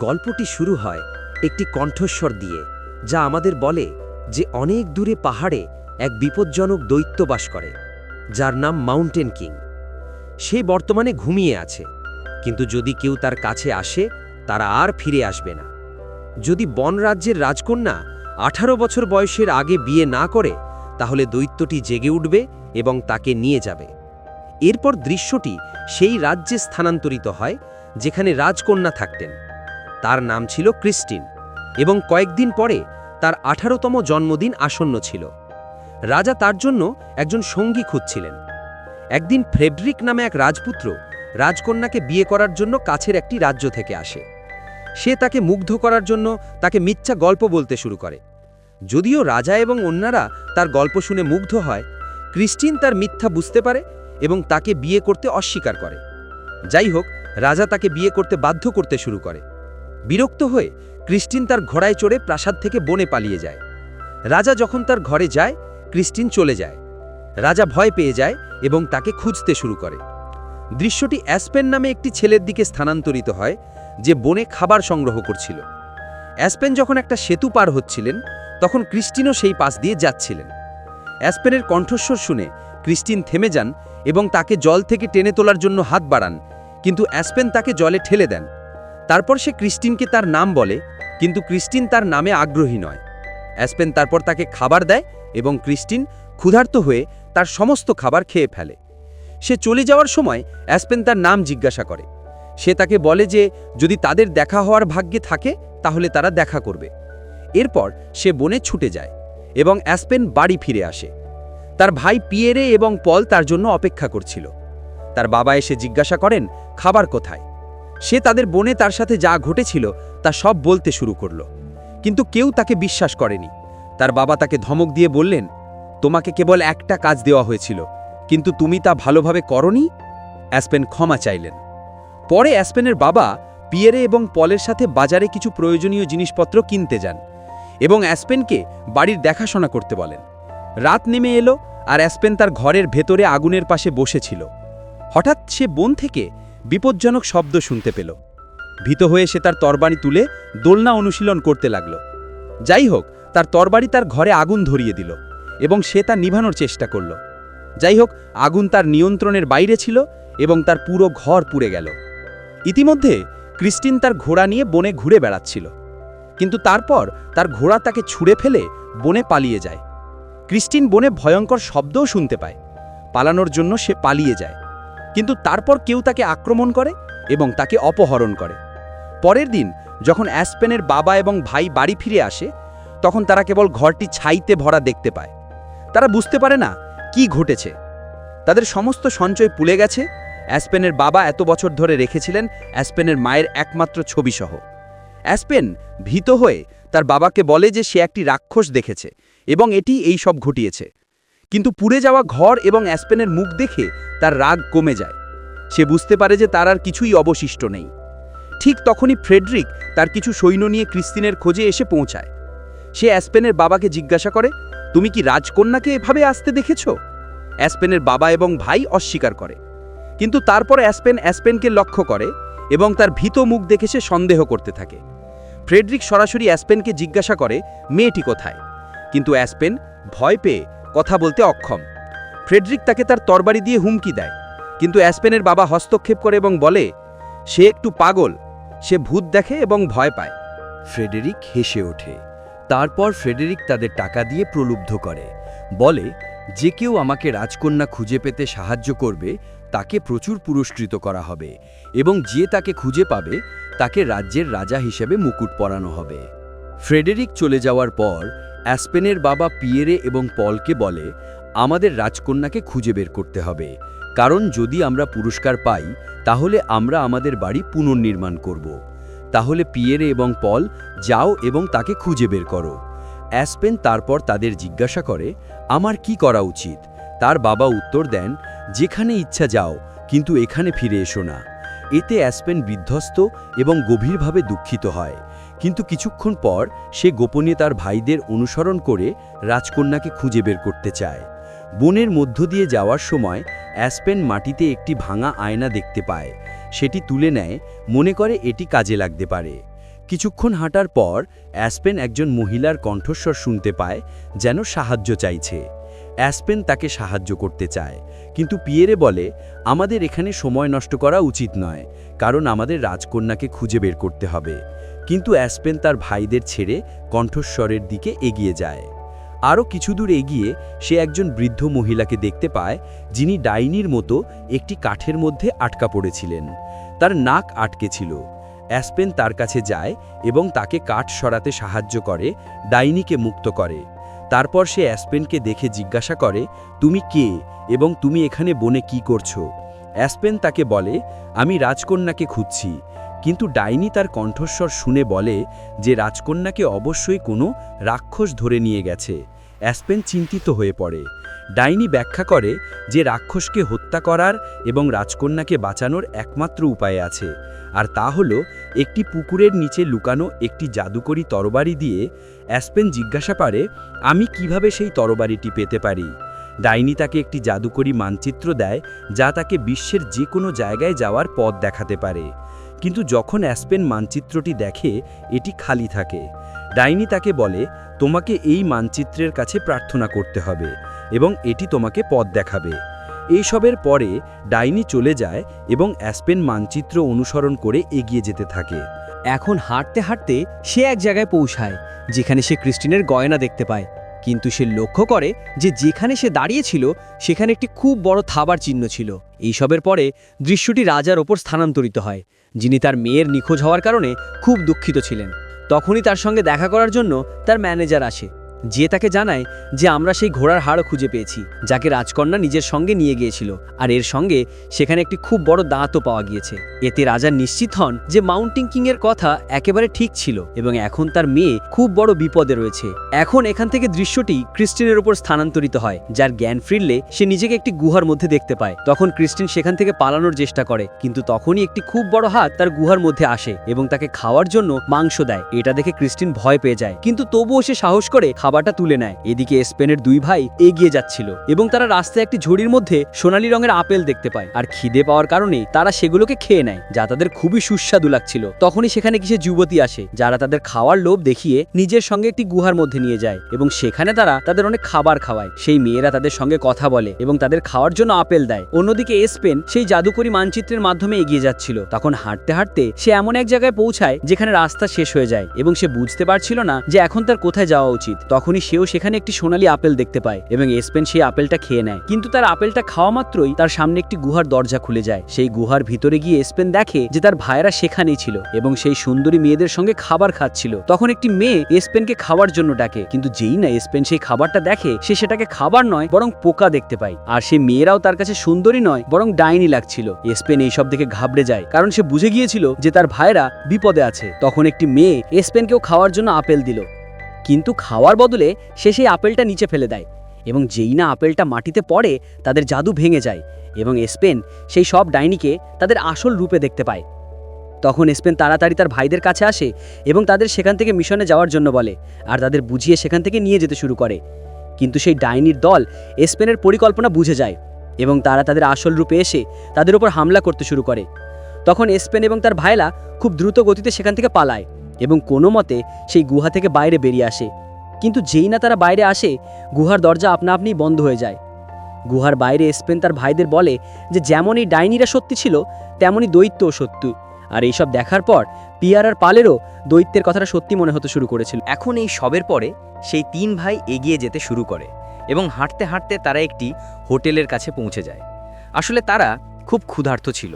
গল্পটি শুরু হয় একটি কণ্ঠস্বর দিয়ে, যা আমাদের বলে যে অনেক দূরে পাহাড়ে এক বিপজ্জনক দৈত্য বাস করে, যার নাম মাউন্টেন কিং। সে বর্তমানে ঘুমিয়ে আছে, কিন্তু যদি কেউ তার কাছে আসে, তারা আর ফিরে আসবে না। যদি বনরাজ্যের রাজকন্যা আঠারো বছর বয়সের আগে বিয়ে না করে, তাহলে দৈত্যটি জেগে উঠবে এবং তাকে নিয়ে যাবে। এরপর দৃশ্যটি সেই রাজ্যে স্থানান্তরিত হয়, যেখানে রাজকন্যা থাকতেন। তার নাম ছিল ক্রিস্টিন এবং কয়েকদিন পরে তার আঠারোতম জন্মদিন আসন্ন ছিল। রাজা তার জন্য একজন সঙ্গী খুঁজছিলেন। একদিন ফ্রেডরিক নামে এক রাজপুত্র রাজকন্যাকে বিয়ে করার জন্য কাছের একটি রাজ্য থেকে আসে। সে তাকে মুগ্ধ করার জন্য তাকে মিথ্যা গল্প বলতে শুরু করে। যদিও রাজা এবং অন্যরা তার গল্প শুনে মুগ্ধ হয়, ক্রিস্টিন তার মিথ্যা বুঝতে পারে এবং তাকে বিয়ে করতে অস্বীকার করে। যাই হোক, রাজা তাকে বিয়ে করতে বাধ্য করতে শুরু করে। বিরক্ত হয়ে ক্রিস্টিন তার ঘোড়ায় চড়ে প্রাসাদ থেকে বনে পালিয়ে যায়। রাজা যখন তার ঘরে যায়, ক্রিস্টিন চলে যায়। রাজা ভয় পেয়ে যায় এবং তাকে খুঁজতে শুরু করে। দৃশ্যটি অ্যাসপেন নামে একটি ছেলের দিকে স্থানান্তরিত হয়, যে বনে খাবার সংগ্রহ করছিল। অ্যাসপেন যখন একটা সেতু পার হচ্ছিলেন, তখন ক্রিস্টিনও সেই পাশ দিয়ে যাচ্ছিলেন। অ্যাসপেনের কণ্ঠস্বর শুনে ক্রিস্টিন থেমে যান এবং তাকে জল থেকে টেনে তোলার জন্য হাত বাড়ান, কিন্তু অ্যাসপেন তাকে জলে ঠেলে দেন। তারপর সে ক্রিস্টিনকে তার নাম বলে, কিন্তু ক্রিস্টিন তার নামে আগ্রহী নয়। অ্যাসপেন তারপর তাকে খাবার দেয় এবং ক্রিস্টিন ক্ষুধার্ত হয়ে তার সমস্ত খাবার খেয়ে ফেলে। সে চলে যাওয়ার সময় অ্যাসপেন তার নাম জিজ্ঞাসা করে। সে তাকে বলে যে, যদি তাদের দেখা হওয়ার ভাগ্যে থাকে, তাহলে তারা দেখা করবে। এরপর সে বনে ছুটে যায় এবং অ্যাসপেন বাড়ি ফিরে আসে। তার ভাই পিয়েরে এবং পল তার জন্য অপেক্ষা করছিল। তার বাবা এসে জিজ্ঞাসা করেন, খাবার কোথায়? সে তাদের বনে তার সাথে যা ঘটেছিল তা সব বলতে শুরু করল। কিন্তু কেউ তাকে বিশ্বাস করেনি। তার বাবা তাকে ধমক দিয়ে বললেন, তোমাকে কেবল একটা কাজ দেওয়া হয়েছিল, কিন্তু তুমি তা ভালোভাবে করনি? অ্যাসপেন ক্ষমা চাইলেন। পরে অ্যাসপেনের বাবা পিয়েরে এবং পলের সাথে বাজারে কিছু প্রয়োজনীয় জিনিসপত্র কিনতে যান এবং অ্যাসপেনকে বাড়ির দেখাশোনা করতে বলেন। রাত নেমে এলো আর অ্যাসপেন তার ঘরের ভেতরে আগুনের পাশে বসেছিল। হঠাৎ সে বন থেকে বিপজ্জনক শব্দ শুনতে পেল। ভীত হয়ে সে তার তরবারি তুলে দোলনা অনুশীলন করতে লাগল। যাই হোক, তার তরবারি তার ঘরে আগুন ধরিয়ে দিল এবং সে তা নিভানোর চেষ্টা করল। যাই হোক, আগুন তার নিয়ন্ত্রণের বাইরে ছিল এবং তার পুরো ঘর পুড়ে গেল। ইতিমধ্যে ক্রিস্টিন তার ঘোড়া নিয়ে বনে ঘুরে বেড়াচ্ছিল। কিন্তু তারপর তার ঘোড়া তাকে ছুঁড়ে ফেলে বনে পালিয়ে যায়। ক্রিস্টিন বনে ভয়ঙ্কর শব্দও শুনতে পায়। পালানোর জন্য সে পালিয়ে যায়। কিন্তু তারপর কেউ তাকে আক্রমণ করে এবং তাকে অপহরণ করে। পরের দিন, যখন অ্যাসপেনের বাবা এবং ভাই বাড়ি ফিরে আসে, তখন তারা কেবল ঘরটি ছাইতে ভরা দেখতে পায়। তারা বুঝতে পারে না কি ঘটেছে। তাদের সমস্ত সঞ্চয় পুলে গেছে। অ্যাসপেনের বাবা এত বছর ধরে রেখেছিলেন অ্যাসপেনের মায়ের একমাত্র ছবিসহ। অ্যাসপেন ভীত হয়ে তার বাবাকে বলে যে সে একটি রাক্ষস দেখেছে এবং এটি এই সব ঘটিয়েছে। কিন্তু পুড়ে যাওয়া ঘর এবং অ্যাসপেনের মুখ দেখে তার রাগ কমে যায়। সে বুঝতে পারে যে তার আর কিছুই অবশিষ্ট নেই। ঠিক তখনই ফ্রেডরিক তার কিছু সৈন্য নিয়ে ক্রিস্তিনের খোঁজে এসে পৌঁছায়। সে অ্যাসপেনের বাবাকে জিজ্ঞাসা করে, তুমি কি রাজকন্যাকে এভাবে আসতে দেখেছ? অ্যাসপেনের বাবা এবং ভাই অস্বীকার করে। কিন্তু তারপর অ্যাসপেন অ্যাসপেনকে লক্ষ্য করে এবং তার ভীত মুখ দেখে সে সন্দেহ করতে থাকে। ফ্রেডরিক সরাসরি অ্যাসপেনকে জিজ্ঞাসা করে, মেয়েটি কোথায়? কিন্তু অ্যাসপেন ভয় পেয়ে কথা বলতে অক্ষম। ফ্রেডরিক তাকে তার তরবারি দিয়ে হুমকি দেয়, কিন্তু অ্যাসপেনের বাবা হস্তক্ষেপ করে এবং বলে, সে একটু পাগল, সে ভূত দেখে এবং ভয় পায়। ফ্রেডেরিক হেসে ওঠে। তারপর ফ্রেডেরিক তাদের টাকা দিয়ে প্রলুব্ধ করে। বলে, যে কেউ আমাকে রাজকন্যা খুঁজে পেতে সাহায্য করবে, তাকে প্রচুর পুরস্কৃত করা হবে এবং যে তাকে খুঁজে পাবে, তাকে রাজ্যের রাজা হিসেবে মুকুট পরানো হবে। ফ্রেডেরিক চলে যাওয়ার পর, অ্যাসপেনের বাবা পিয়েরে এবং পলকে বলে, আমাদের রাজকন্যাকে খুঁজে বের করতে হবে। কারণ যদি আমরা পুরস্কার পাই, তাহলে আমরা আমাদের বাড়ি পুনর্নির্মাণ করব। তাহলে পিয়েরে এবং পল যাও এবং তাকে খুঁজে বের করো। অ্যাসপেন তারপর তাদের জিজ্ঞাসা করে, আমার কি করা উচিত? তার বাবা উত্তর দেন, যেখানে ইচ্ছা যাও, কিন্তু এখানে ফিরে এসো না। এতে অ্যাসপেন বিধ্বস্ত এবং গভীরভাবে দুঃখিত হয়। কিন্তু কিছুক্ষণ পর সে গোপনে তার ভাইদের অনুসরণ করে রাজকন্যাকে খুঁজে বের করতে চায়। বনের মধ্য দিয়ে যাওয়ার সময় অ্যাসপেন মাটিতে একটি ভাঙা আয়না দেখতে পায়। সেটি তুলে নেয়, মনে করে এটি কাজে লাগতে পারে। কিছুক্ষণ হাঁটার পর অ্যাসপেন একজন মহিলার কণ্ঠস্বর শুনতে পায়, যেন সাহায্য চাইছে। অ্যাসপেন তাকে সাহায্য করতে চায়, কিন্তু পিয়েরে বলে, আমাদের এখানে সময় নষ্ট করা উচিত নয়, কারণ আমাদের রাজকন্যাকে খুঁজে বের করতে হবে। কিন্তু অ্যাসপেন তার ভাইদের ছেড়ে কণ্ঠস্বরের দিকে এগিয়ে যায়। আরও কিছু দূর এগিয়ে সে একজন বৃদ্ধ মহিলাকে দেখতে পায়, যিনি ডাইনির মতো একটি কাঠের মধ্যে আটকা পড়েছিলেন। তার নাক আটকে ছিল। অ্যাসপেন তার কাছে যায় এবং তাকে কাঠ সরাতে সাহায্য করে, ডাইনিকে মুক্ত করে। তারপর সে অ্যাসপেনকে দেখে জিজ্ঞাসা করে, তুমি কে এবং তুমি এখানে বনে কি করছ? অ্যাসপেন তাকে বলে, আমি রাজকন্যাকে খুঁজছি। কিন্তু ডাইনি তার কণ্ঠস্বর শুনে বলে যে রাজকন্যাকে অবশ্যই কোনো রাক্ষস ধরে নিয়ে গেছে। অ্যাসপেন চিন্তিত হয়ে পড়ে। ডাইনি ব্যাখ্যা করে যে রাক্ষসকে হত্যা করার এবং রাজকন্যাকে বাঁচানোর একমাত্র উপায় আছে। আর তা হল একটি পুকুরের নিচে লুকানো একটি জাদুকরি তরবারি দিয়ে অ্যাসপেন জিজ্ঞাসা পারে, আমি কীভাবে সেই তরবারিটি পেতে পারি? ডাইনি তাকে একটি জাদুকরি মানচিত্র দেয় যা তাকে বিশ্বের যে কোনো জায়গায় যাওয়ার পথ দেখাতে পারে। কিন্তু যখন অ্যাসপেন মানচিত্রটি দেখে, এটি খালি থাকে। ডাইনি তাকে বলে, তোমাকে এই মানচিত্রের কাছে প্রার্থনা করতে হবে এবং এটি তোমাকে পথ দেখাবে। এইসবের পরে ডাইনি চলে যায় এবং অ্যাসপেন মানচিত্র অনুসরণ করে এগিয়ে যেতে থাকে। এখন হাঁটতে হাঁটতে সে এক জায়গায় পৌঁছায়, যেখানে সে ক্রিস্টিনের গয়না দেখতে পায়। কিন্তু সে লক্ষ্য করে যে যেখানে সে দাঁড়িয়েছিল, সেখানে একটি খুব বড় থাবার চিহ্ন ছিল। এইসবের পরে দৃশ্যটি রাজার ওপর স্থানান্তরিত হয়। যিনি তার মেয়ের নিখোঁজ হওয়ার কারণে খুব দুঃখিত ছিলেন। তখনই তার সঙ্গে দেখা করার জন্য তার ম্যানেজার আসে। যে তাকে জানায় যে আমরা সেই ঘোড়ার হাড় খুঁজে পেয়েছি, যাকে রাজকন্যা নিজের সঙ্গে নিয়ে গিয়েছিল। আর এর সঙ্গে সেখানে একটি খুব বড় দাঁতও পাওয়া গিয়েছে। এতে রাজা নিশ্চিত হন যে মাউন্টিং কিং এর কথা একেবারে ঠিক ছিল এবং এখন তার মেয়ে খুব বড় বিপদে রয়েছে। এখন এখান থেকে দৃশ্যটি ক্রিস্টিনের উপর স্থানান্তরিত হয়, যার জ্ঞান ফিরলে সে নিজেকে একটি গুহার মধ্যে দেখতে পায়। তখন ক্রিস্টিন সেখান থেকে পালানোর চেষ্টা করে, কিন্তু তখনই একটি খুব বড় হাত তার গুহার মধ্যে আসে এবং তাকে খাওয়ার জন্য মাংস দেয়। এটা দেখে ক্রিস্টিন ভয় পেয়ে যায়, কিন্তু তবুও সে সাহস করে খাবারটা তুলে নেয়। এদিকে স্পেনের দুই ভাই এগিয়ে যাচ্ছিল এবং তারা রাস্তায় একটি ঝুড়ির মধ্যে সোনালী রঙের আপেল দেখতে পায় আর খিদে পাওয়ার কারণে তারা সেগুলোকে খেয়ে নেয়, যা তাদের খুবই সুস্বাদু লাগছিল। তখনই সেখানে কিছু যুবতী আসে, যারা তাদের খাওয়ার লোভ দেখিয়ে নিজের সঙ্গে একটি গুহার মধ্যে নিয়ে যায় এবং সেখানে তারা তাদের অনেক খাবার খাওয়ায়। সেই মেয়েরা তাদের সঙ্গে কথা বলে এবং তাদের খাওয়ার জন্য আপেল দেয়। অন্যদিকে এসপেন সেই জাদুকরি মানচিত্রের মাধ্যমে এগিয়ে যাচ্ছিল। তখন হাঁটতে হাঁটতে সে এমন এক জায়গায় পৌঁছায় যেখানে রাস্তা শেষ হয়ে যায় এবং সে বুঝতে পারছিল না যে এখন তার কোথায় যাওয়া উচিত। তখনই সেও সেখানে একটি সোনালী আপেল দেখতে পায় এবং এসপেন সেই আপেলটা খেয়ে নেয়। কিন্তু তার আপেলটা খাওয়া মাত্রই তার সামনে একটি গুহার দরজা খুলে যায়। সেই গুহার ভিতরে গিয়ে এসপেন দেখে যে তার ভাইয়েরা সেখানেই ছিল এবং সেই সুন্দরী মেয়েদের সঙ্গে খাবার খাচ্ছিল। তখন একটি মেয়ে এসপেনকে খাওয়ার জন্য ডাকে, কিন্তু যেই না এসপেন সেই খাবারটা দেখে সে সেটাকে খাবার নয়, বরং পোকা দেখতে পায়। আর সেই মেয়েরাও তার কাছে সুন্দরী নয়, বরং ডাইনি লাগছিল। এসপেন এইসব দেখে ঘাবড়ে যায়, কারণ সে বুঝে গিয়েছিল যে তার ভাইয়েরা বিপদে আছে। তখন একটি মেয়ে এসপেনকেও খাওয়ার জন্য আপেল দিল। কিন্তু খাওয়ার বদলে সে সেই আপেলটা নিচে ফেলে দেয় এবং যেই না আপেলটা মাটিতে পড়ে, তাদের জাদু ভেঙে যায় এবং স্পেন সেই সব ডাইনিকে তাদের আসল রূপে দেখতে পায়। তখন স্পেন তাড়াতাড়ি তার ভাইদের কাছে আসে এবং তাদের সেখান থেকে মিশনে যাওয়ার জন্য বলে আর তাদের বুঝিয়ে সেখান থেকে নিয়ে যেতে শুরু করে। কিন্তু সেই ডাইনির দল স্পেনের পরিকল্পনা বুঝে যায় এবং তারা তাদের আসল রূপে এসে তাদের উপর হামলা করতে শুরু করে। তখন স্পেন এবং তার ভাইলা খুব দ্রুত গতিতে সেখান থেকে পালায়। এবং কোনো মতে সেই গুহা থেকে বাইরে বেরিয়ে আসে। কিন্তু যেই না তারা বাইরে আসে, গুহার দরজা আপনা আপনিই বন্ধ হয়ে যায়। গুহার বাইরে স্পেন তার ভাইদের বলে যে যেমন এই ডাইনিরা সত্যি ছিল, তেমনই দৈত্যও সত্যি। আর এইসব দেখার পর পিয়ার আর পালেরও দৈত্যের কথাটা সত্যি মনে হতে শুরু করেছিল। এখন এই সবের পরে সেই তিন ভাই এগিয়ে যেতে শুরু করে এবং হাঁটতে হাঁটতে তারা একটি হোটেলের কাছে পৌঁছে যায়। আসলে তারা খুব ক্ষুধার্ত ছিল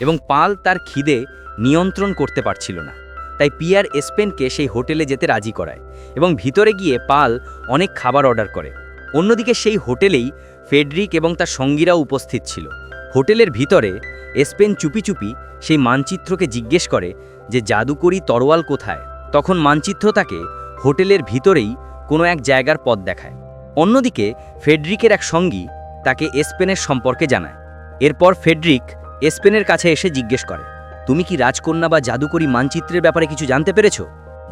এবং পাল তার খিদে নিয়ন্ত্রণ করতে পারছিল না। তাই পিয়ার এসপেনকে সেই হোটেলে যেতে রাজি করায় এবং ভিতরে গিয়ে পাল অনেক খাবার অর্ডার করে। অন্যদিকে সেই হোটেলেই ফেডরিক এবং তার সঙ্গীরাও উপস্থিত ছিল। হোটেলের ভিতরে এসপেন চুপি চুপি সেই মানচিত্রকে জিজ্ঞেস করে যে জাদুকরি তরোয়াল কোথায়? তখন মানচিত্র তাকে হোটেলের ভিতরেই কোনো এক জায়গার পথ দেখায়। অন্যদিকে ফেডরিকের এক সঙ্গী তাকে এসপেনের সম্পর্কে জানায়। এরপর ফেডরিক এসপেনের কাছে এসে জিজ্ঞেস করে। তুমি কি রাজকন্যা বা জাদুকরী মানচিত্রের ব্যাপারে কিছু জানতে পেরেছ?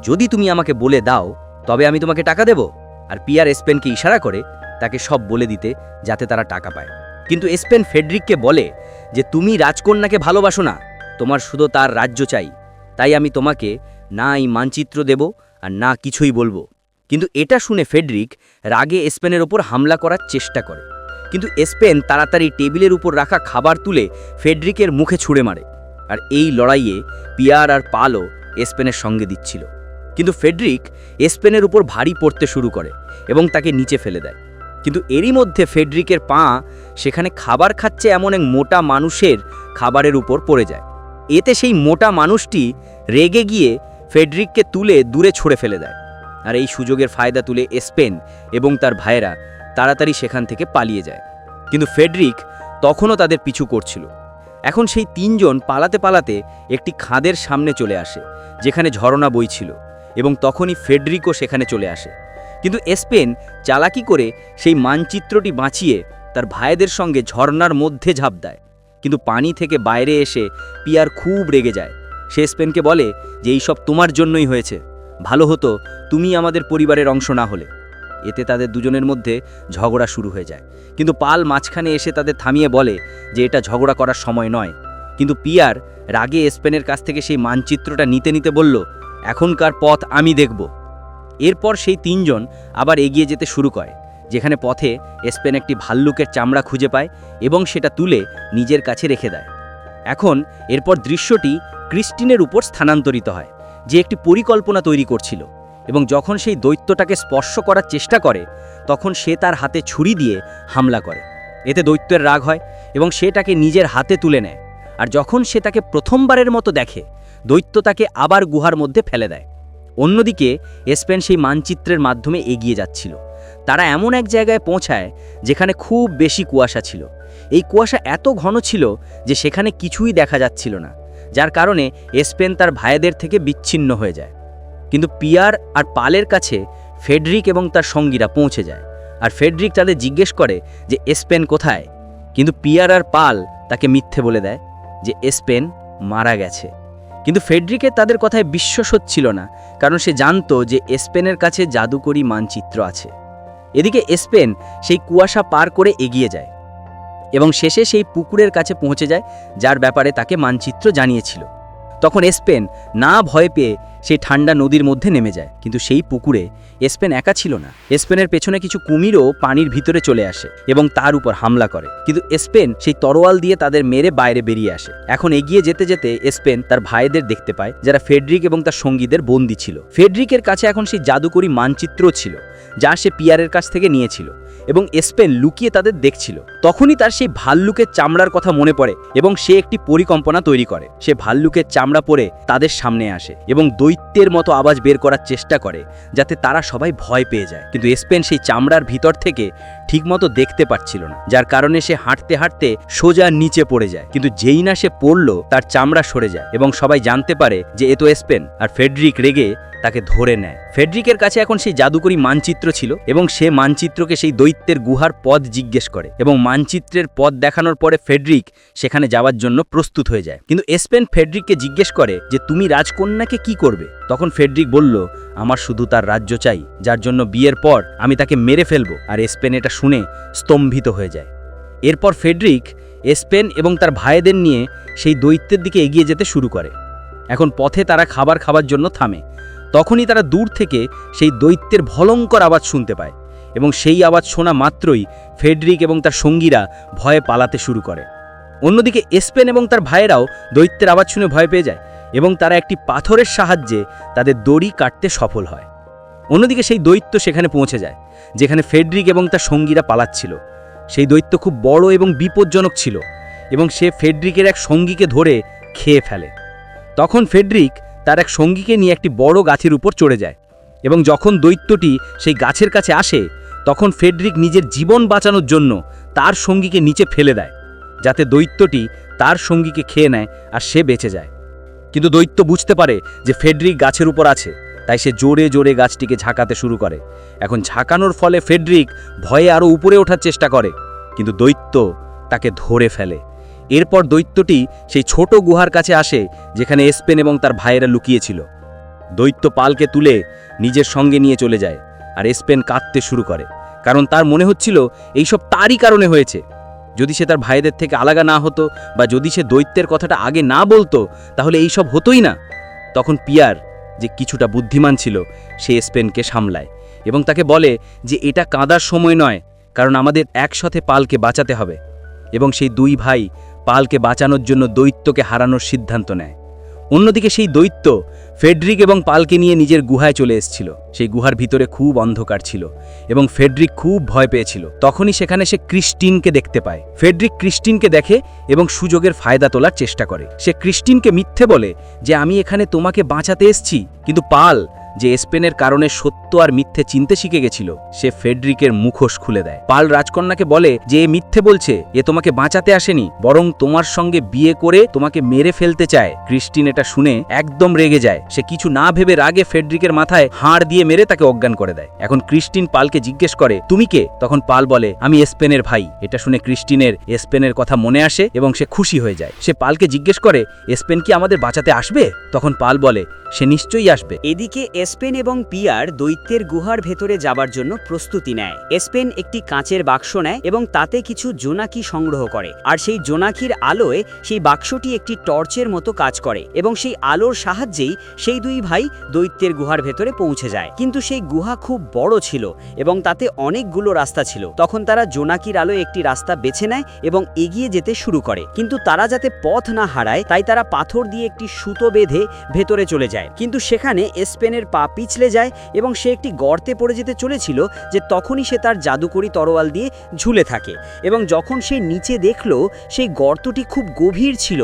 যদি তুমি আমাকে বলে দাও, তবে আমি তোমাকে টাকা দেব। আর পিয়ার এসপেনকে ইশারা করে তাকে সব বলে দিতে, যাতে তারা টাকা পায়। কিন্তু এসপেন ফেডরিককে বলে যে, তুমি রাজকন্যাকে ভালোবাসো না। তোমার শুধু তার রাজ্য চাই। তাই আমি তোমাকে না এই মানচিত্র দেব আর না কিছুই বলব। কিন্তু এটা শুনে ফেডরিক রাগে স্পেনের ওপর হামলা করার চেষ্টা করে। কিন্তু স্পেন তাড়াতাড়ি টেবিলের উপর রাখা খাবার তুলে ফেডরিকের মুখে ছুঁড়ে মারে। আর এই লড়াইয়ে পিয়ার আর পালও স্পেনের সঙ্গে দিচ্ছিল। কিন্তু ফেডরিক স্পেনের উপর ভারী পড়তে শুরু করে এবং তাকে নিচে ফেলে দেয়। কিন্তু এরই মধ্যে ফেডরিকের পা সেখানে খাবার খাচ্ছে এমন এক মোটা মানুষের খাবারের উপর পড়ে যায়। এতে সেই মোটা মানুষটি রেগে গিয়ে ফেডরিককে তুলে দূরে ছুঁড়ে ফেলে দেয়। আর এই সুযোগের ফায়দা তুলে স্পেন এবং তার ভাইয়েরা তাড়াতাড়ি সেখান থেকে পালিয়ে যায়। কিন্তু ফেডরিক তখনও তাদের পিছু করছিল। এখন সেই তিনজন পালাতে পালাতে একটি খাদের সামনে চলে আসে, যেখানে ঝরনা বইছিল এবং তখনই ফেডরিকও সেখানে চলে আসে। কিন্তু স্পেন চালাকি করে সেই মানচিত্রটি বাঁচিয়ে তার ভাইদের সঙ্গে ঝর্ণার মধ্যে ঝাঁপ দেয়। কিন্তু পানি থেকে বাইরে এসে পিয়ার খুব রেগে যায়। সে স্পেনকে বলে যে, এইসব তোমার জন্যই হয়েছে। ভালো হতো তুমি আমাদের পরিবারের অংশ না হলে। এতে তাদের দুজনের মধ্যে ঝগড়া শুরু হয়ে যায়। কিন্তু পাল মাঝখানে এসে তাদের থামিয়ে বলে যে এটা ঝগড়া করার সময় নয়। কিন্তু পিয়ার রাগে স্পেনের কাছ থেকে সেই মানচিত্রটা নিতে নিতে বলল, এখনকার পথ আমি দেখব। এরপর সেই তিনজন আবার এগিয়ে যেতে শুরু করে, যেখানে পথে স্পেন একটি ভাল্লুকের চামড়া খুঁজে পায় এবং সেটা তুলে নিজের কাছে রেখে দেয়। এখন এরপর দৃশ্যটি ক্রিস্টিনের উপর স্থানান্তরিত হয়, যে একটি পরিকল্পনা তৈরি করছিল। এবং যখন সেই দৈত্যটাকে স্পর্শ করার চেষ্টা করে, তখন সে তার হাতে ছুরি দিয়ে হামলা করে। এতে দৈত্যের রাগ হয় এবং সে তাকে নিজের হাতে তুলে নেয়। আর যখন সে তাকে প্রথমবারের মতো দেখে, দৈত্য তাকে আবার গুহার মধ্যে ফেলে দেয়। অন্যদিকে, স্পেন সেই মানচিত্রের মাধ্যমে এগিয়ে যাচ্ছিল। তারা এমন এক জায়গায় পৌঁছায়, যেখানে খুব বেশি কুয়াশা ছিল। এই কুয়াশা এত ঘন ছিল যে সেখানে কিছুই দেখা যাচ্ছিল না, যার কারণে স্পেন তার ভাইদের থেকে বিচ্ছিন্ন হয়ে যায়। কিন্তু পিয়ার আর পালের কাছে ফেডরিক এবং তার সঙ্গীরা পৌঁছে যায়। আর ফেডরিক তাদের জিজ্ঞেস করে যে স্পেন কোথায়? কিন্তু পিয়ার আর পাল তাকে মিথ্যে বলে দেয় যে স্পেন মারা গেছে। কিন্তু ফেডরিকের তাদের কথায় বিশ্বাস হচ্ছিল না, কারণ সে জানতো যে স্পেনের কাছে জাদুকরি মানচিত্র আছে। এদিকে স্পেন সেই কুয়াশা পার করে এগিয়ে যায় এবং শেষে সেই পুকুরের কাছে পৌঁছে যায়, যার ব্যাপারে তাকে মানচিত্র জানিয়েছিল। তখন স্পেন না ভয় পেয়ে সেই ঠান্ডা নদীর মধ্যে নেমে যায়। কিন্তু সেই পুকুরে স্পেন একা ছিল না। স্পেনের পেছনে কিছু কুমিরও পানির ভিতরে চলে আসে এবং তার উপর হামলা করে। কিন্তু স্পেন সেই তরোয়াল দিয়ে তাদের মেরে বাইরে বেরিয়ে আসে। এখন এগিয়ে যেতে যেতে স্পেন তার ভাইদের দেখতে পায়, যারা ফেডরিক এবং তার সঙ্গীদের বন্দী ছিল। ফেডরিকের কাছে এখন সেই জাদুকরি মানচিত্র ছিল। যা সে পিয়ারের কাছ থেকে নিয়েছিল এবং স্পেন লুকিয়ে তাদের দেখছিল। তখনই তার সেই ভাল্লুকের চামড়ার কথা মনে পড়ে এবং সে একটি পরিকল্পনা তৈরি করে। সে ভাল্লুকের চামড়া পরে তাদের সামনে আসে এবং দৈত্যের মতো আওয়াজ বের করার চেষ্টা করে যাতে তারা সবাই ভয় পেয়ে যায়। কিন্তু স্পেন সেই চামড়ার ভিতর থেকে ঠিকমতো দেখতে পাচ্ছিল না, যার কারণে সে হাঁটতে হাঁটতে সোজা নিচে পড়ে যায়। কিন্তু যেই না সে পড়ল, তার চামড়া সরে যায় এবং সবাই জানতে পারে যে এ তো স্পেন আর ফেডরিক রেগে তাকে ধরে নেয়। ফেডরিকের কাছে এখন সেই জাদুকরি মানচিত্র ছিল এবং সে মানচিত্রকে সেই দৈত্যের গুহার পথ জিজ্ঞেস করে এবং মানচিত্রের পথ দেখানোর পরে ফেডরিক সেখানে যাওয়ার জন্য প্রস্তুত হয়ে যায়। কিন্তু স্পেন ফেডরিককে জিজ্ঞেস করে যে, তুমি রাজকন্যাকে কি করবে? তখন ফেডরিক বলল, আমার শুধু তার রাজ্য চাই, যার জন্য বিয়ের পর আমি তাকে মেরে ফেলব। আর স্পেন এটা শুনে স্তম্ভিত হয়ে যায়। এরপর ফেডরিক স্পেন এবং তার ভাইদের নিয়ে সেই দৈত্যের দিকে এগিয়ে যেতে শুরু করে। এখন পথে তারা খাবার খাবার জন্য থামে। তখনই তারা দূর থেকে সেই দৈত্যের ভলঙ্কর আওয়াজ শুনতে পায় এবং সেই আওয়াজ শোনা মাত্রই ফেডরিক এবং তার সঙ্গীরা ভয়ে পালাতে শুরু করে। অন্যদিকে স্পেন এবং তার ভাইয়েরাও দৈত্যের আওয়াজ শুনে ভয় পেয়ে যায় এবং তারা একটি পাথরের সাহায্যে তাদের দড়ি কাটতে সফল হয়। অন্যদিকে সেই দৈত্য সেখানে পৌঁছে যায়, যেখানে ফেডরিক এবং তার সঙ্গীরা পালাচ্ছিল। সেই দৈত্য খুব বড় এবং বিপজ্জনক ছিল এবং সে ফেডরিকের এক সঙ্গীকে ধরে খেয়ে ফেলে। তখন ফেডরিক তার এক সঙ্গীকে নিয়ে একটি বড় গাছের উপর চড়ে যায় এবং যখন দৈত্যটি সেই গাছের কাছে আসে, তখন ফেডরিক নিজের জীবন বাঁচানোর জন্য তার সঙ্গীকে নিচে ফেলে দেয়, যাতে দৈত্যটি তার সঙ্গীকে খেয়ে নেয় আর সে বেঁচে যায়। কিন্তু দৈত্য বুঝতে পারে যে ফেডরিক গাছের উপর আছে, তাই সে জোরে জোরে গাছটিকে ঝাঁকাতে শুরু করে। এখন ঝাঁকানোর ফলে ফেডরিক ভয়ে আরও উপরে ওঠার চেষ্টা করে, কিন্তু দৈত্য তাকে ধরে ফেলে। এরপর দৈত্যটি সেই ছোট গুহার কাছে আসে, যেখানে স্পেন এবং তার ভাইয়েরা লুকিয়েছিল। দৈত্য পালকে তুলে নিজের সঙ্গে নিয়ে চলে যায় আর স্পেন কাঁদতে শুরু করে, কারণ তার মনে হচ্ছিল এইসব তারই কারণে হয়েছে। যদি সে তার ভাইদের থেকে আলাদা না হতো বা যদি সে দৈত্যের কথাটা আগে না বলতো, তাহলে এইসব হতোই না। তখন পিয়ার, যে কিছুটা বুদ্ধিমান ছিল, সে স্পেনকে সামলায় এবং তাকে বলে যে এটা কাঁদার সময় নয়, কারণ আমাদের একসাথে পালকে বাঁচাতে হবে। এবং সেই দুই ভাই পালকে বাঁচানোর জন্য দৈত্যকে হারানোর সিদ্ধান্ত নেয়। অন্যদিকে সেই দৈত্য ফেডরিক এবং পালকে নিয়ে নিজের গুহায় চলে এসেছিল। সেই গুহার ভিতরে খুব অন্ধকার ছিল এবং ফেডরিক খুব ভয় পেয়েছিল। তখনই সেখানে সে ক্রিস্টিনকে দেখতে পায়। ফেডরিক ক্রিস্টিনকে দেখে এবং সুযোগের ফায়দা তোলার চেষ্টা করে। সে ক্রিস্টিনকে মিথ্যে বলে যে, আমি এখানে তোমাকে বাঁচাতে এসেছি, কিন্তু পাল যে স্পেনের কারণে সত্য আর মিথ্যে চিনতে শিখে গেছিল, সে ফেডরিকের মুখোশ খুলে দেয়। পাল রাজকন্যাকে বলে, যে এ মিথ্যে বলছে, এ তোমাকে বাঁচাতে আসেনি, বরং তোমার সঙ্গে বিয়ে করে তোমাকে মেরে ফেলতে চায়। ক্রিস্টিন এটা শুনে একদম রেগে যায়। সে কিছু না ভেবে রাগে ফেডরিকের মাথায় হাড় দিয়ে মেরে তাকে অজ্ঞান করে দেয়। এখন ক্রিস্টিন পালকে জিজ্ঞেস করে, তুমি কে? তখন পাল বলে, আমি স্পেনের ভাই। এটা শুনে ক্রিস্টিনের স্পেনের কথা মনে আসে এবং সে খুশি হয়ে যায়। সে পালকে জিজ্ঞেস করে, স্পেন কি আমাদের বাঁচাতে আসবে? তখন পাল বলে, সে নিশ্চয়ই আসবে। এদিকে এসপেন এবং পিয়ার দৈত্যের গুহার ভেতরে যাবার জন্য প্রস্তুতি নেয়। এসপেন একটি কাঁচের বাক্স নেয় এবং তাতে কিছু জোনাকি সংগ্রহ করে। আর সেই জোনাকির আলোয় সেই বাক্সটি একটি টর্চের মতো কাজ করে এবং সেই আলোর সাহায্যেই সেই দুই ভাই দৈত্যের গুহার ভেতরে পৌঁছে যায়। কিন্তু সেই গুহা খুব বড় ছিল এবং তাতে অনেকগুলো রাস্তা ছিল। তখন তারা জোনাকির আলোয় একটি রাস্তা বেছে নেয় এবং এগিয়ে যেতে শুরু করে। কিন্তু তারা যাতে পথ না হারায়, তাই তারা পাথর দিয়ে একটি সুতো বেঁধে ভেতরে চলে যায়। কিন্তু সেখানে এসপেনের পা পিছলে যায় এবং সে একটি গর্তে পড়ে যেতে চলেছিল যে তখনই সে তার জাদুকরি তরোয়াল দিয়ে ঝুলে থাকে এবং যখন সে নিচে দেখল, সেই গর্তটি খুব গভীর ছিল।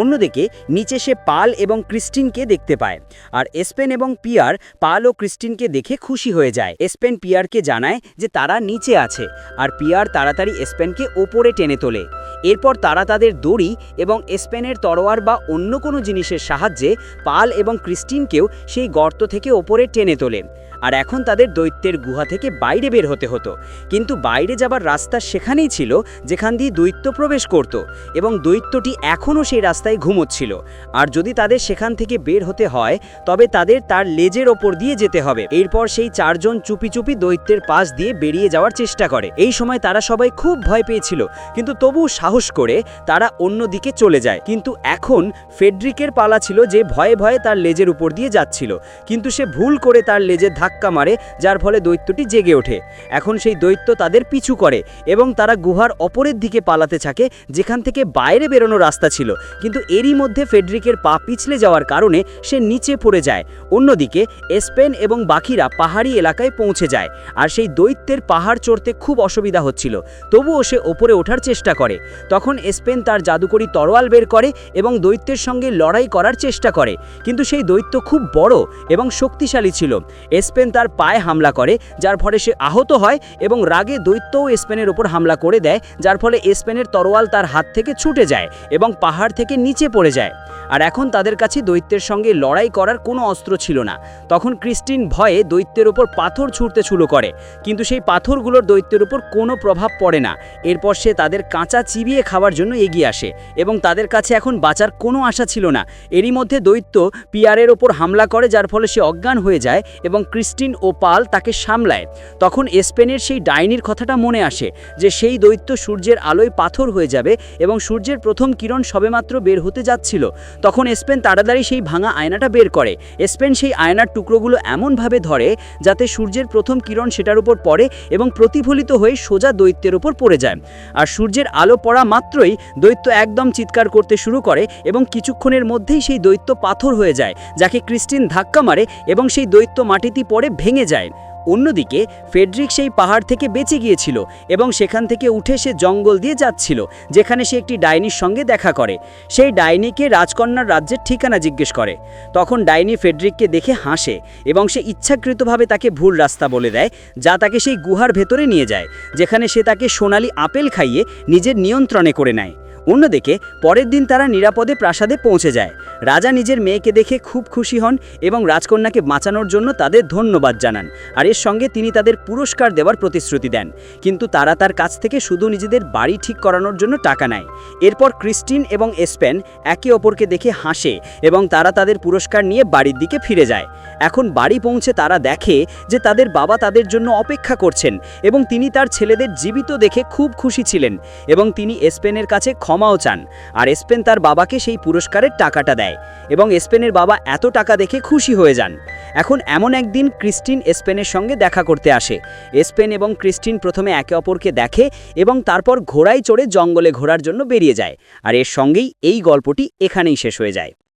অন্যদিকে নিচে সে পাল এবং ক্রিস্টিনকে দেখতে পায় আর এসপেন এবং পিয়ার পাল ও ক্রিস্টিনকে দেখে খুশি হয়ে যায়। এসপেন পিয়ারকে জানায় যে তারা নিচে আছে আর পিয়ার তাড়াতাড়ি এসপেনকে ওপরে টেনে তোলে। এরপর তারা তাদের দড়ি এবং এসপেনের তরোয়ার বা অন্য কোনো জিনিসের সাহায্যে পাল এবং ক্রিস্টিনকেও সেই গর্ত থেকে ওপরে টেনে তোলে। আর এখন তাদের দৈত্যের গুহা থেকে বাইরে বের হতে হতো। কিন্তু বাইরে যাবার রাস্তা সেখানেই ছিল, যেখান দিয়ে দৈত্য প্রবেশ করত এবং দৈত্যটি এখনও সেই রাস্তায় ঘুমোচ্ছিল। আর যদি তাদের সেখান থেকে বের হতে হয়, তবে তাদের তার লেজের ওপর দিয়ে যেতে হবে। এরপর সেই চারজন চুপি চুপি দৈত্যের পাশ দিয়ে বেরিয়ে যাওয়ার চেষ্টা করে। এই সময় তারা সবাই খুব ভয় পেয়েছিল, কিন্তু তবু সাহস করে তারা অন্য দিকে চলে যায়। কিন্তু এখন ফেডরিকের পালা ছিল যে ভয়ে ভয়ে তার লেজের উপর দিয়ে যাচ্ছিল। কিন্তু সে ভুল করে তার লেজের ধাক্কা মারে, যার ফলে দৈত্যটি জেগে ওঠে। এখন সেই দৈত্য তাদের পিছু করে এবং তারা গুহার অপরের দিকে পালাতে থাকে, যেখান থেকে বাইরে বেরোনো রাস্তা ছিল। কিন্তু এরই মধ্যে ফেডরিকের পা পিছলে যাওয়ার কারণে সে নিচে পড়ে যায়। অন্যদিকে স্পেন এবং বাকিরা পাহাড়ি এলাকায় পৌঁছে যায়। আর সেই দৈত্যের পাহাড় চড়তে খুব অসুবিধা হচ্ছিল। তবুও সে ওপরে ওঠার চেষ্টা করে। তখন স্পেন তার জাদুকরি তরোয়াল বের করে এবং দৈত্যের সঙ্গে লড়াই করার চেষ্টা করে। কিন্তু সেই দৈত্য খুব বড় এবং শক্তিশালী ছিল। এসপেন তার পায়ে হামলা করে, যার ফলে সে আহত হয় এবং রাগে দৈত্যও এসপেনের ওপর হামলা করে দেয়, যার ফলে এসপেনের তরোয়াল তার হাত থেকে ছুটে যায় এবং পাহাড় থেকে নিচে পড়ে যায়। আর এখন তাদের কাছে দৈত্যের সঙ্গে লড়াই করার কোনো অস্ত্র ছিল না। তখন ক্রিস্টিন ভয়ে দৈত্যের ওপর পাথর ছুঁড়তে শুরু করে, কিন্তু সেই পাথরগুলোর দৈত্যের উপর কোনো প্রভাব পড়ে না। এরপর সে তাদের কাঁচা চিবিয়ে খাওয়ার জন্য এগিয়ে আসে এবং তাদের কাছে এখন বাঁচার কোনো আশা ছিল না। এরই মধ্যে দৈত্য পিয়ারের ওপর হামলা করে, যার ফলে সে অজ্ঞান হয়ে যায় এবং ক্রিস্টিন ও পাল তাকে সামলায়। তখন স্পেনের সেই ডাইনির কথাটা মনে আসে যে সেই দৈত্য সূর্যের আলোয় পাথর হয়ে যাবে এবং সূর্যের প্রথম কিরণ সবেমাত্র বের হতে যাচ্ছিল। তখন স্পেন তাড়াতাড়ি সেই ভাঙা আয়নাটা বের করে। স্পেন সেই আয়নার টুকরোগুলো এমনভাবে ধরে যাতে সূর্যের প্রথম কিরণ সেটার উপর পড়ে এবং প্রতিফলিত হয়ে সোজা দৈত্যের উপর পড়ে যায়। আর সূর্যের আলো পড়া মাত্রই দৈত্য একদম চিৎকার করতে শুরু করে এবং কিছুক্ষণের মধ্যেই সেই দৈত্য পাথর হয়ে যায়, যাকে ক্রিস্টিন ধাক্কা মারে এবং সেই দৈত্য মাটিতে পড়ে ভেঙে যায়। অন্যদিকে, ফেডরিক সেই পাহাড় থেকে বেঁচে গিয়েছিল এবং সেখান থেকে উঠে সে জঙ্গল দিয়ে যাচ্ছিল, যেখানে সে একটি ডাইনির সঙ্গে দেখা করে। সেই ডাইনিকে রাজকন্যার রাজ্যের ঠিকানা জিজ্ঞেস করে। তখন ডাইনি ফেডরিককে দেখে হাসে এবং সে ইচ্ছাকৃতভাবে তাকে ভুল রাস্তা বলে দেয়, যা তাকে সেই গুহার ভেতরে নিয়ে যায়, যেখানে সে তাকে সোনালি আপেল খাইয়ে নিজের নিয়ন্ত্রণে করে নেয়। অন্যদিকে, পরের দিন তারা নিরাপদে প্রাসাদে পৌঁছে যায়। রাজা নিজের মেয়েকে দেখে খুব খুশি হন এবং রাজকন্যাকে বাঁচানোর জন্য তাদের ধন্যবাদ জানান। আর এর সঙ্গে তিনি তাদের পুরস্কার দেওয়ার প্রতিশ্রুতি দেন। কিন্তু তারা তার কাছ থেকে শুধু নিজেদের বাড়ি ঠিক করানোর জন্য টাকা নেয়। এরপর ক্রিস্টিন এবং এসপেন একে অপরকে দেখে হাসে এবং তারা তাদের পুরস্কার নিয়ে বাড়ির দিকে ফিরে যায়। এখন বাড়ি পৌঁছে তারা দেখে যে তাদের বাবা তাদের জন্য অপেক্ষা করছেন এবং তিনি তার ছেলেদের জীবিত দেখে খুব খুশি ছিলেন এবং তিনি এসপেনের কাছে ক্ষমাও চান। আর স্পেন তার বাবাকে সেই পুরস্কারের টাকাটা দেয় এবং স্পেনের বাবা এত টাকা দেখে খুশি হয়ে যান। এখন এমন একদিন ক্রিস্টিন স্পেনের সঙ্গে দেখা করতে আসে। স্পেন এবং ক্রিস্টিন প্রথমে একে অপরকে দেখে এবং তারপর ঘোড়ায় চড়ে জঙ্গলে ঘোরার জন্য বেরিয়ে যায়। আর এর সঙ্গেই এই গল্পটি এখানেই শেষ হয়ে যায়।